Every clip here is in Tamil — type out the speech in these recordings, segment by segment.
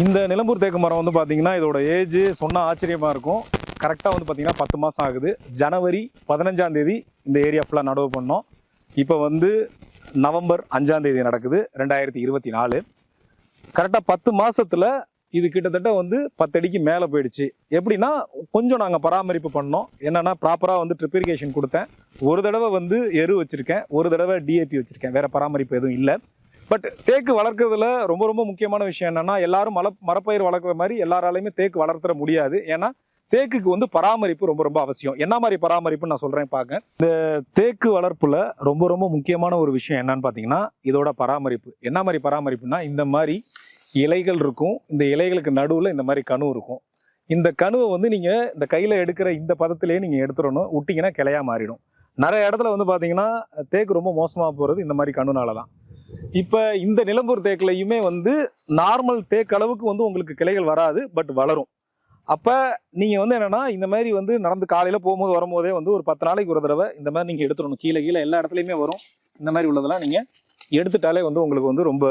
இந்த நிலம்பூர் தேக்கு மரம் வந்து பார்த்தீங்கன்னா இதோட ஏஜ் சொன்னால் ஆச்சரியமாக இருக்கும். கரெக்டாக வந்து பார்த்தீங்கன்னா பத்து மாதம் ஆகுது. ஜனவரி பதினஞ்சாம் தேதி இந்த ஏரியா ஃபுல்லாக நடவு பண்ணோம். இப்போ வந்து நவம்பர் அஞ்சாம் தேதி நடக்குது ரெண்டாயிரத்தி இருபத்தி நாலு. கரெக்டாக பத்து மாதத்தில் இது கிட்டத்தட்ட வந்து பத்தடிக்கு மேலே போயிடுச்சு. எப்படின்னா கொஞ்சம் நாங்கள் பராமரிப்பு பண்ணோம். என்னென்னா ப்ராப்பராக வந்து ட்ரிப்ரிகேஷன் கொடுத்தேன். ஒரு தடவை வந்து எரு வச்சுருக்கேன் ஒரு தடவை டிஏபி வச்சுருக்கேன். வேறு பராமரிப்பு எதுவும் இல்லை. பட் தேக்கு வளர்க்கறதுல ரொம்ப ரொம்ப முக்கியமான விஷயம் என்னன்னா எல்லாரும் மல மரப்பயிர் வளர்க்குற மாதிரி எல்லாராலையுமே தேக்கு வளர்த்துற முடியாது. ஏன்னா தேக்குக்கு வந்து பராமரிப்பு ரொம்ப ரொம்ப அவசியம். என்ன மாதிரி பராமரிப்புன்னு நான் சொல்கிறேன் பார்க்க இந்த தேக்கு வளர்ப்புல ரொம்ப ரொம்ப முக்கியமான ஒரு விஷயம் என்னன்னு பார்த்தீங்கன்னா இதோட பராமரிப்பு. என்ன மாதிரி பராமரிப்புனா இந்த மாதிரி இலைகள் இருக்கும். இந்த இலைகளுக்கு நடுவில் இந்த மாதிரி கணு இருக்கும். இந்த கணுவை வந்து நீங்கள் இந்த கையில் எடுக்கிற இந்த பதத்திலேயே நீங்கள் எடுத்துடணும். விட்டிங்கன்னா கிளையா மாறிடும். நிறைய இடத்துல வந்து பார்த்தீங்கன்னா தேக்கு ரொம்ப மோசமாக போகிறது இந்த மாதிரி கணுனால தான் இப்போ இந்த நிலம்பூர் தேக்குலையுமே வந்து நார்மல் தேக்கு அளவுக்கு வந்து உங்களுக்கு கிளைகள் வராது பட் வளரும். அப்போ நீங்கள் வந்து என்னென்னா இந்த மாதிரி வந்து நடந்து காலையில் போகும்போது வரும்போதே வந்து ஒரு பத்து நாளைக்கு ஒரு தடவை இந்த மாதிரி நீங்கள் எடுத்துடணும். கீழே கீழே எல்லா இடத்துலையுமே வரும். இந்த மாதிரி உள்ளதெல்லாம் நீங்கள் எடுத்துட்டாலே வந்து உங்களுக்கு வந்து ரொம்ப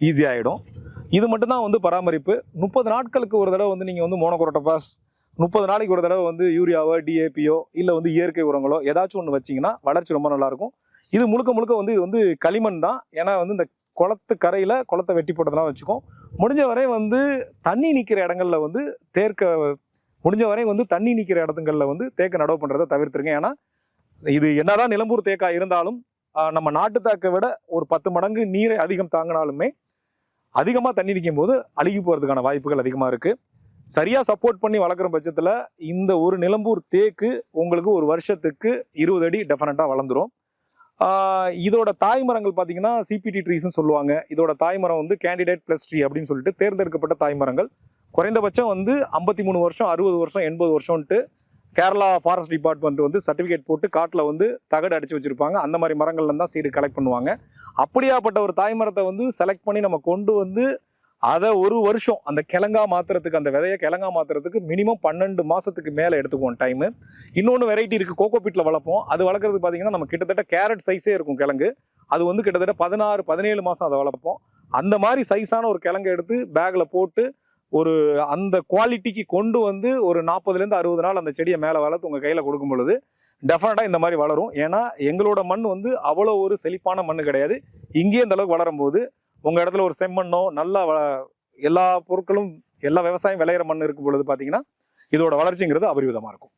ஈஸியாகிடும் இது மட்டும்தான் வந்து பராமரிப்பு. முப்பது நாட்களுக்கு ஒரு தடவை வந்து நீங்கள் வந்து மோனோகுரோட்டோபாஸ் முப்பது நாளைக்கு ஒரு தடவை வந்து யூரியாவோ டிஏபியோ இல்லை வந்து இயற்கை உரங்களோ ஏதாச்சும் ஒன்று வச்சிங்கன்னா வளர்ச்சி ரொம்ப நல்லாயிருக்கும் இது முழுக்க முழுக்க வந்து இது வந்து களிமண் தான். ஏன்னா வந்து இந்த குளத்து கரையில் குளத்தை வெட்டி போட்டதெல்லாம் வச்சுக்கோம். முடிஞ்ச வரை வந்து தண்ணி நிற்கிற இடங்கள்ல வந்து தேர்க்க முடிஞ்ச வரை வந்து தண்ணி நிற்கிற இடத்துங்களில் வந்து தேக்க நடவு பண்ணுறதை தவிர்த்துருங்க ஏன்னா இது என்னதான் நிலம்பூர் தேக்கா இருந்தாலும் நம்ம நாட்டு தேக்கை விட ஒரு பத்து மடங்கு நீரை அதிகம் தாங்கினாலுமே அதிகமாக தண்ணி நிற்கும் போது அழுகி போகிறதுக்கான வாய்ப்புகள் அதிகமாக இருக்குது சரியாக சப்போர்ட் பண்ணி வளர்க்குற பட்சத்தில் இந்த ஒரு நிலம்பூர் தேக்கு உங்களுக்கு ஒரு வருஷத்துக்கு இருபது அடி டெஃபினட்டாக வளர்ந்துரும். இதோட தாய்மரங்கள் பார்த்தீங்கன்னா சிபிடி ட்ரீஸ்னு சொல்லுவாங்க. இதோட தாய்மரம் வந்து கேண்டிடேட் ப்ளஸ் ட்ரீ அப்படின்னு சொல்லிட்டு தேர்ந்தெடுக்கப்பட்ட தாய் மரங்கள் குறைந்தபட்சம் வந்து ஐம்பத்தி மூணு வருஷம் அறுபது வருஷம் எண்பது வருஷம்ட்டு கேரளா ஃபாரஸ்ட் டிபார்ட்மெண்ட் வந்து சர்டிஃபிகேட் போட்டு காட்டில் வந்து தகடு அடிச்சு வச்சுருப்பாங்க. அந்த மாதிரி மரங்கள்ல தான் சீடு கலெக்ட் பண்ணுவாங்க. அப்படியாப்பட்ட ஒரு தாய்மரத்தை வந்து செலக்ட் பண்ணி நம்ம கொண்டு வந்து அதை ஒரு வருஷம் அந்த கிழங்கா மாத்துறதுக்கு அந்த விதையை கிழங்கா மாத்துறதுக்கு மினிமம் பன்னெண்டு மாதத்துக்கு மேலே எடுத்துக்குவோம் டைமு இன்னொன்று வெரைட்டி இருக்குது கோகோ பீட்டில் வளர்ப்போம். அது வளர்க்குறது பார்த்தீங்கன்னா நம்ம கிட்டத்தட்ட கேரட் சைஸே இருக்கும் கிழங்கு. அது வந்து கிட்டத்தட்ட பதினாறு பதினேழு மாதம் அதை வளர்ப்போம். அந்த மாதிரி சைஸான ஒரு கிழங்கை எடுத்து பேக்கில் போட்டு ஒரு அந்த குவாலிட்டிக்கு கொண்டு வந்து ஒரு நாற்பதுலேருந்து அறுபது நாள் அந்த செடியை மேலே வளர்த்து உங்கள் கையில் கொடுக்கும் பொழுது டெஃபினட்டாக இந்த மாதிரி வளரும். ஏன்னா எங்களோட மண் வந்து அவ்வளோ ஒரு செழிப்பான மண் கிடையாது. இங்கேயே இந்த அளவுக்கு வளரும் போது உங்கள் இடத்துல ஒரு செம்மண்ணோ நல்லா வ- எல்லா பொருட்களும் எல்லா விவசாயம் விளையிற மண் இருக்கும் பொழுது பார்த்தீங்கன்னா இதோட வளர்ச்சிங்கிறது அபரிவிதமாக இருக்கும்.